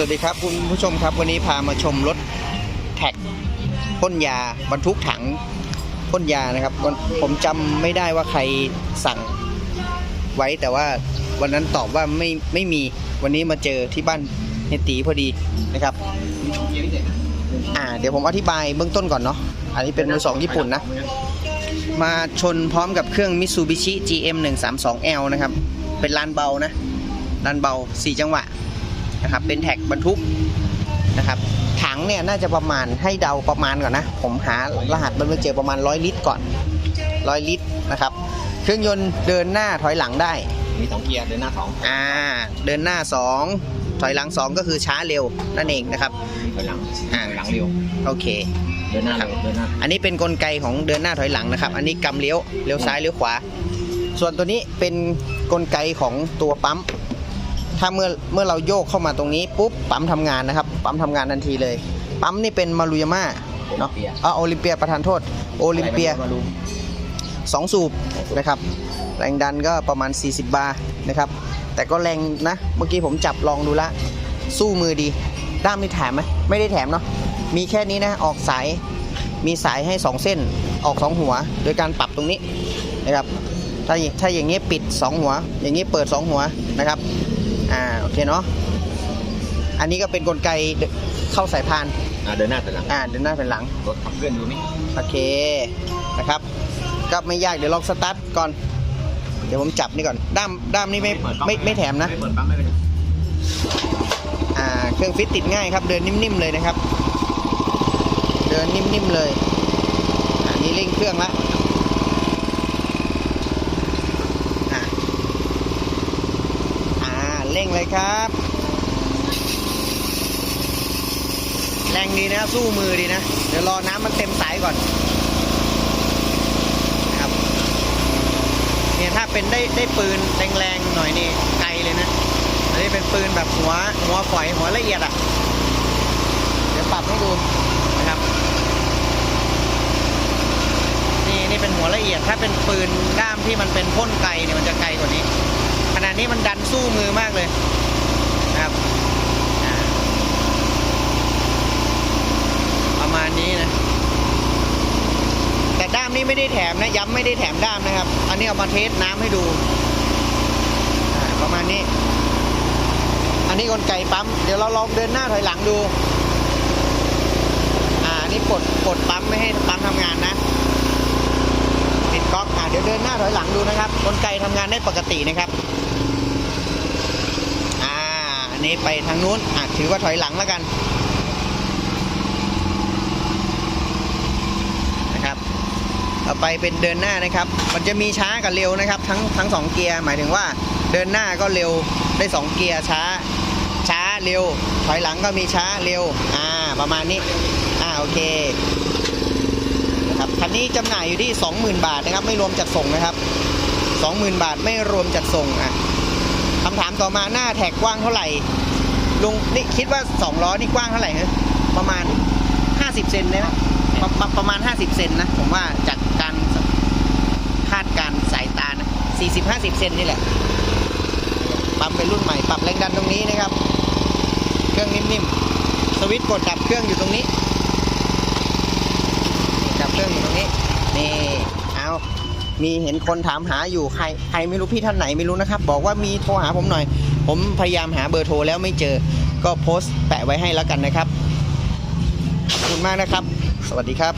สวัสดีครับคุณผู้ชมครับวันนี้พามาชมรถแท็กพ่นยาบรรทุกถังพ่นยานะครับ ผมจำไม่ได้ว่าใครสั่งไว้แต่ว่าวันนั้นตอบว่าไม่ไม่มีวันนี้มาเจอที่บ้านเฮตีพอดีนะครับ อ่า เดี๋ยวผมอธิบายเบื้องต้นก่อนเนาะอันนี้เป็นมือสองญี่ปุ่นนะ มาชนพร้อมกับเครื่อง Mitsubishi GM 132L นะครับ เป็นลานเบานะลานเบา 4 จังหวะ นะครับ เป็นแท็กบรรทุกนะครับถังเนี่ยน่าจะประมาณให้เดาประมาณก่อนนะ ผมหารหัสมันมาเจอประมาณ 100 ลิตรก่อน100ลิตรนะครับ เครื่องยนต์เดินหน้าถอยหลังได้ มีสองเกียร์เดินหน้าสองอ่า เดินหน้า 2 ถอยหลัง 2 ก็คือช้าเร็วนั่นเองนะครับถอยหลังอ่าถอยหลังเร็วโอเคเดินหน้าเร็วเดินหน้าอันนี้เป็นกลไกของเดินหน้าถอยหลังนะครับ อันนี้กำเลี้ยวเลี้ยวซ้ายเลี้ยวขวา ส่วนตัวนี้เป็นกลไกของตัวปั๊ม ถ้าเมื่อเมื่อเราโยกเข้ามาตรงนี้ปุ๊บปั๊มทำงานนะครับ ปั๊มทำงานทันทีเลย ปั๊มนี่เป็นมารุยาม่าเนาะอ่าโอลิมเปียประธานโทษ โอลิมเปียมาดู2สูบนะครับแรงดันก็ประมาณ 40 บาร์นะครับ แต่ก็แรงนะ เมื่อกี้ผมจับลองดูละ สู้มือดี ด้ามนี่แถมไหมไม่ได้แถมเนาะมีแค่นี้นะออกสายมีสายให้ 2 เส้นออก 2 หัว โดยการปรับตรงนี้นะครับถ้าอย่างถ้าอย่างนี้ปิด 2 หัว อย่างนี้เปิด 2 หัวนะครับ อ่าโอเคเนาะอันนี้ก็เป็นกลไกเข้าสายพานอ่าเดินหน้าถอยหลังอ่าเดินหน้าเป็นหลังรถขับเคลื่อนอยู่นี่โอเคนะครับก็ไม่ยากเดี๋ยวลองสตาร์ทก่อน เดี๋ยวผมจับนี่ก่อนด้ามด้ามนี่ไม่ไม่ไม่แถมนะไม่เปิดปั๊มไม่เป็นไรอ่าเครื่องฟิตติดง่ายครับ เดินนิ่มๆเลยนะครับ เดินนิ่มๆเลยอันนี้เร่งเครื่องละอ่าอ่า เร่งเลยครับแรงดีนะสู้มือดีนะ เดี๋ยวรอน้ำมันเต็มสายก่อนครับเนี่ยถ้าเป็นได้ได้ปืนแรงๆหน่อยนี่ไกลเลยนะอันนี้เป็นปืนแบบหัวหัวฝอยหัวละเอียดอะ เดี๋ยวปรับให้ดูนะครับนี่นี่เป็นหัวละเอียดถ้าเป็นปืนด้ามที่มันเป็นพ่นไกลเนี่ยมันจะไกลกว่านี้ นี้มันดันสู้มือมากเลยนะครับประมาณนี้นะ แต่ด้ามนี้ไม่ได้แถมนะ ย้ำไม่ได้แถมด้ามนะครับ อันนี้เอามาเทสน้ำให้ดู ประมาณนี้ อันนี้กลไกปั๊ม เดี๋ยวเราลองเดินหน้าถอยหลังดู อ่าอันนี่กดกดปั๊มไม่ให้ปั๊มทำงานนะติดก๊อกอ่าเดี๋ยวเดินหน้าถอยหลังดูนะครับกลไกทำงานได้ปกตินะครับ อันนี้ไปทางนู้นอ่าถือว่าถอยหลังแล้วกันนะครับต่อไปเป็นเดินหน้านะครับ มันจะมีช้ากับเร็วนะครับ ทั้งทั้งสองเกียร์หมายถึงว่าเดินหน้าก็เร็วได้สองเกียร์ช้า ช้าเร็ว ถอยหลังก็มีช้าเร็วอ่าประมาณนี้อ่าโอเคนะครับคันนี้จำหน่ายอยู่ที่ 20,000 บาทนะครับ ไม่รวมจัดส่งนะครับ 20,000 บาทไม่รวมจัดส่งอะ คำถามต่อมาหน้าแท็กกว้างเท่าไหร่ลุงนี่คิดว่า2ล้อนี่กว้างเท่าไหร่ฮะประมาณ50เซนได้ไหมประประประมาณ50เซนนะผมว่าจากการคาดการณ์สายตานะ40-50เซนนี่แหละปรับเป็นรุ่นใหม่ปรับแรงดันตรงนี้นะครับ เครื่องนิ่มๆสวิตช์กดดับเครื่องอยู่ตรงนี้ดับเครื่องอยู่ตรงนี้นี่เอา มีเห็นคนถามหาอยู่ใครใครไม่รู้พี่ท่านไหนไม่รู้นะครับ บอกว่ามีโทรหาผมหน่อย ผมพยายามหาเบอร์โทรแล้วไม่เจอ ก็โพสต์แปะไว้ให้แล้วกันนะครับขอบคุณมากนะครับ สวัสดีครับ